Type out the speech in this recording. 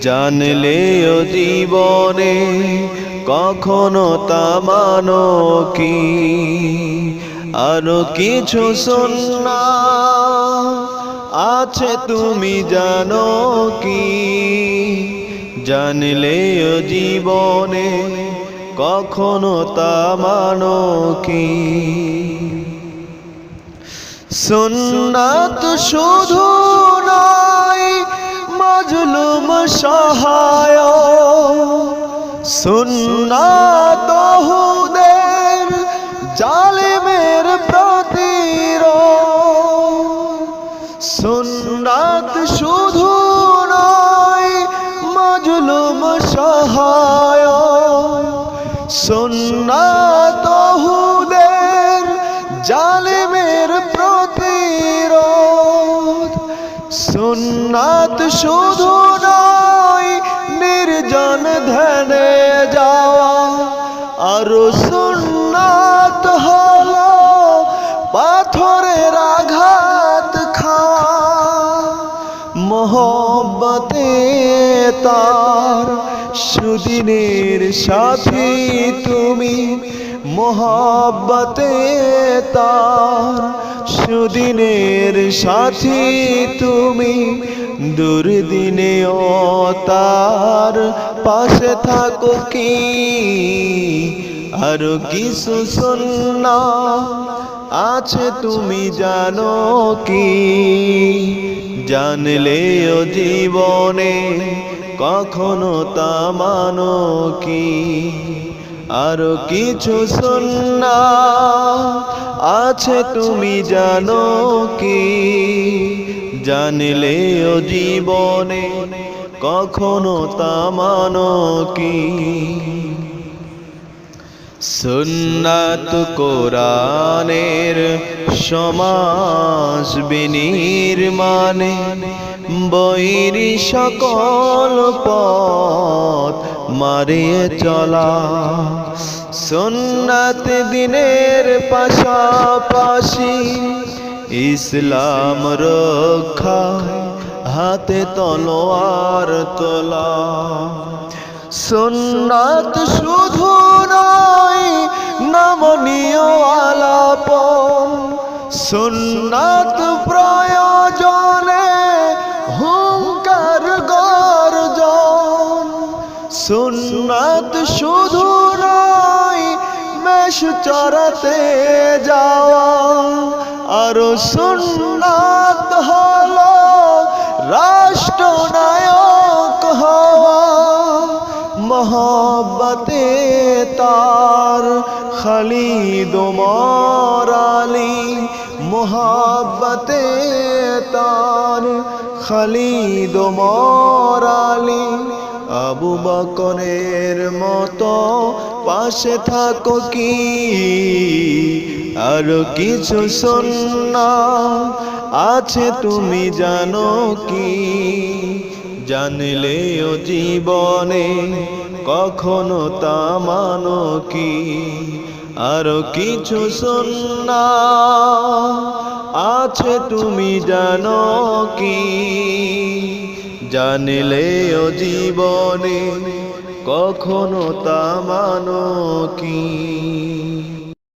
জানলেও জীবনে কখনো তা মানো কি? আরও কিছু সুন্না আছে তুমি জানো কি? জানলেও জীবনে কখনো তা মানো কি? সুন্নাত শুধু নাই, মজলুম সহায় সুন্নাত হুদের জালিমের প্রতির সুন্নাত শুধু নাই, মজলুম সহায় সুন্নাত সুন্নাত শুধু নয়, নির্জন ধ্যানে যাওয়া। আরও সুন্নাত হলো পাথরের আঘাত খাওয়া। মোহব্বতে তার সুদিনের সাথী তুমি মোহব্বতে তার সুদিনের সাথী তুমি দুর্দিনেও তার পাশে থাকো কি? আরও কিছু সন্না আছে তুমি জানো কি? জানলেও জীবনে কখনো তা মানো কি? আরও কিছু সন্না আছে তুমি জানো কি? জানলেও জীবনে কখনো তা মানো কি? সুন্নাত কোরআনের সমাজ বিনির্মাণে বৈরি সকল পথ মারিয়ে চলা। সুন্নাত দিনের পাশাপাশি ইসলাম রক্ষা, হাতে তলোয়ার তোলা। সুন্নাত শুধু নয়, নমনীয় আলাপন। সুন্নাত প্রয়োজনে শুধু নয়, মেষ চড়াতে যাওয়া আরও সুন্নাত হলো রাষ্ট্রনায়ক হওয়া। মোহব্বতে তার খালিদ মরালি মোহব্বতে তার খালিদ মরালি আবু বকরের মতো পাশে থাকো কি? আর কিছু সন্না আছে তুমি জানো কি? জানলেও জীবনে কখনো তা মানো কি? আরও কিছু সন্না আছে তুমি জানো কি? জানলেও জীবনে কখনো তা মানো কি?